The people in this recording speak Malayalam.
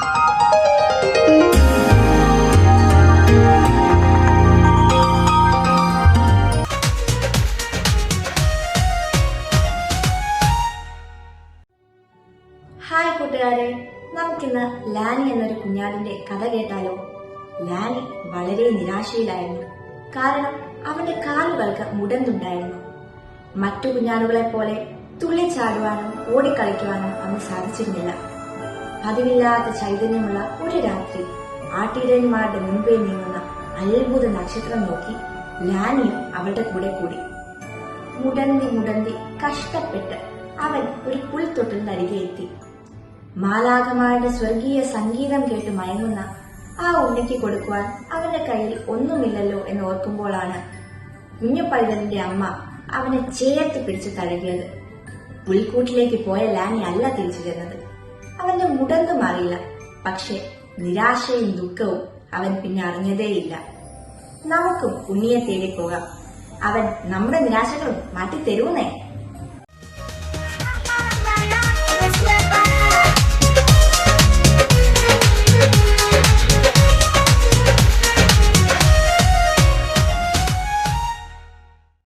ഹായ് കൂട്ടുകാരെ നമുക്കിന്ന് ലാനി എന്നൊരു കുഞ്ഞാടിന്റെ കഥ കേട്ടാലോ? ലാനി വളരെ നിരാശയിലായിരുന്നു. കാരണം അവന്റെ കാലുകൾക്ക് മുടന്തുണ്ടായിരുന്നു. മറ്റു കുഞ്ഞാടുകളെ പോലെ തുള്ളിച്ചാടുവാനും ഓടിക്കളിക്കുവാനും അവന് സാധിച്ചിരുന്നില്ല. പതിവില്ലാത്ത ചൈതന്യമുള്ള ഒരു രാത്രി ആട്ടിടയന്മാരുടെ മുൻപേ നീങ്ങുന്ന അത്ഭുത നക്ഷത്രം നോക്കി ലാനിയും അവളുടെ കൂടെ കൂടി. മുടന്തി മുടന്തി കഷ്ടപ്പെട്ട് അവൻ ഒരു പുൽത്തൊട്ടിലിനരികെ എത്തി. മാലാകമാരുടെ സ്വർഗീയ സംഗീതം കേട്ട് മയങ്ങുന്ന ആ ഉണ്ണിക്ക് കൊടുക്കുവാൻ അവന്റെ കയ്യിൽ ഒന്നുമില്ലല്ലോ എന്ന് ഓർക്കുമ്പോഴാണ് കുഞ്ഞുപൈതലിന്റെ അമ്മ അവനെ ചേർത്ത് പിടിച്ച് തഴുകിയത്. പുൽക്കൂട്ടിലേക്ക് പോയ ലാനി അല്ല തിരിച്ചു ചെന്നത്. അവന്റെ മുടന്ത് മാറിയില്ല. പക്ഷെ നിരാശയും ദുഃഖവും അവൻ പിന്നെ അറിഞ്ഞതേയില്ല. നമുക്കും ഉണ്ണിയെ തേടി പോകാം. അവൻ നമ്മുടെ നിരാശകളും മാറ്റി തരുന്നേ